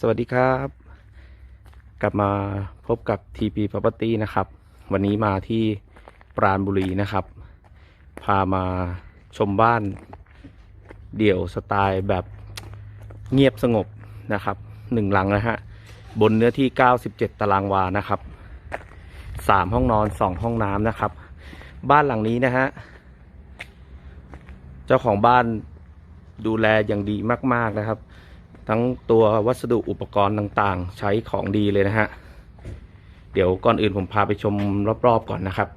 สวัสดีครับ กลับมาพบกับ TP Property นะครับ วันนี้มาที่ปราณบุรีนะครับ พามาชมบ้านเดี่ยวสไตล์แบบเงียบสงบนะครับหนึ่งหลังนะฮะ บนเนื้อที่ 97 ตารางวานะครับสามห้องนอนสองห้องน้ำนะครับ บ้านหลังนี้นะฮะ เจ้าของบ้านดูแลอย่างดีมาก ๆนะครับ ทั้งตัววัสดุอุปกรณ์ต่างๆ ใช้ของดีเลยนะฮะ เดี๋ยวก่อนอื่นผมพาไปชมรอบๆก่อนนะครับ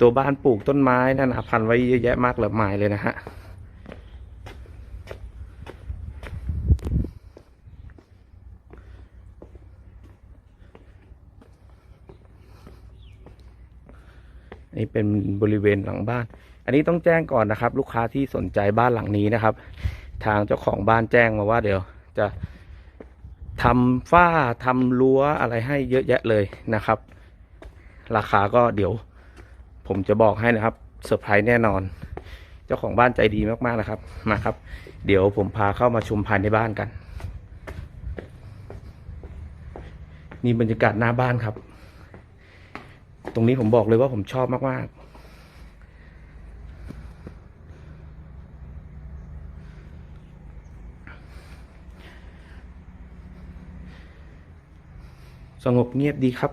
ตัวบ้านปลูกต้นไม้นานาพันธุ์ไว้เยอะแยะมากเลยมายเลยนะฮะนี่เป็นบริเวณหลังบ้าน อันนี้ต้องแจ้งก่อนนะครับ ลูกค้าที่สนใจบ้านหลังนี้นะครับ ทางเจ้าของบ้านแจ้งมาว่าเดี๋ยวจะทำฝ้าทำรั้วอะไรให้เยอะแยะเลยนะครับ ราคาก็เดี๋ยว ผมจะบอกให้นะครับเซอร์ไพรส์แน่นอน เจ้าของบ้านใจดีมากๆนะครับมาครับ เดี๋ยวผมพาเข้ามาชมภายในบ้านกัน นี่บรรยากาศหน้าบ้านครับ ตรงนี้ผมบอกเลยว่าผมชอบมากๆ สงบเงียบดีครับ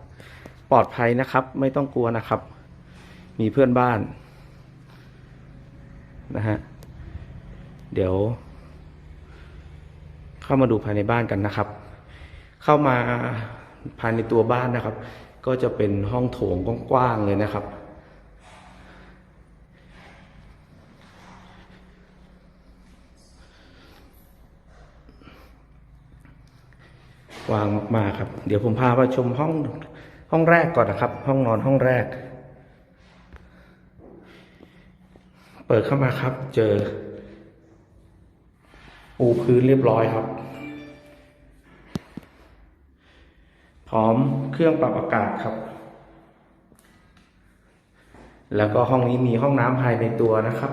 ปลอดภัยนะครับ ไม่ต้องกลัวนะครับ มีเพื่อนบ้าน นะฮะ เดี๋ยว เข้ามาดูภายในบ้านกันนะครับ เข้ามาภายในตัวบ้านนะครับ ก็จะเป็นห้องโถงกว้างๆเลยนะครับ วางมากๆครับ เดี๋ยวผมพาไปชมห้องห้องแรกก่อนนะครับ ห้องนอนห้องแรก เปิดเข้ามาครับ เจอปูพื้นเรียบร้อยครับ พร้อมเครื่องปรับอากาศครับ แล้วก็ห้องนี้มีห้องน้ำภายในตัวนะครับ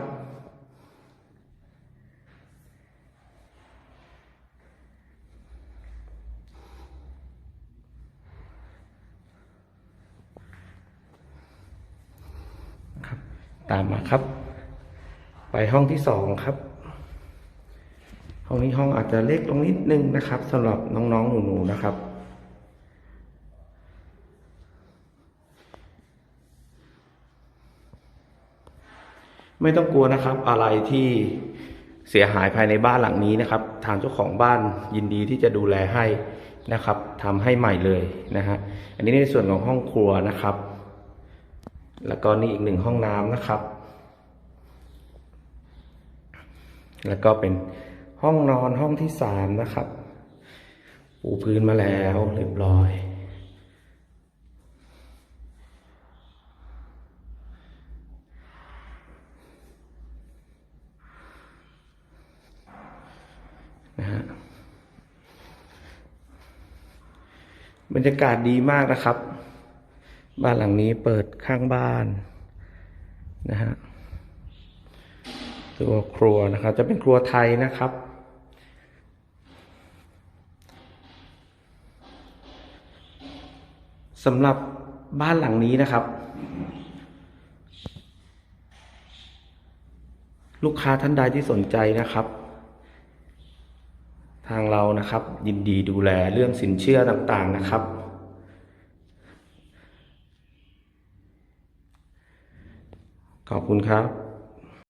ตามมาครับ ไปห้องที่สองครับ ห้องนี้ห้องอาจจะเล็กลงนิดนึงนะครับสำหรับน้องๆหนูๆนะครับ ไม่ต้องกลัวนะครับ อะไรที่เสียหายภายในบ้านหลังนี้นะครับ ทางเจ้าของบ้านยินดีที่จะดูแลให้นะครับทำให้ใหม่เลยนะฮะอันนี้ในส่วนของห้องครัวนะครับ แล้วก็นี่อีกหนึ่งห้องน้ำนะครับ แล้วก็เป็นห้องนอนห้องที่สามนะครับ ปูพื้นมาแล้วเรียบร้อยนะฮะบรรยากาศดีมากนะครับ บ้านหลังนี้เปิดข้างบ้านนะฮะตัวครัวนะครับ จะเป็นครัวไทยนะครับ สำหรับบ้านหลังนี้นะครับ ลูกค้าท่านใดที่สนใจนะครับ ทางเรานะครับ ยินดีดูแลเรื่องสินเชื่อต่างๆนะครับ ขอบคุณครับ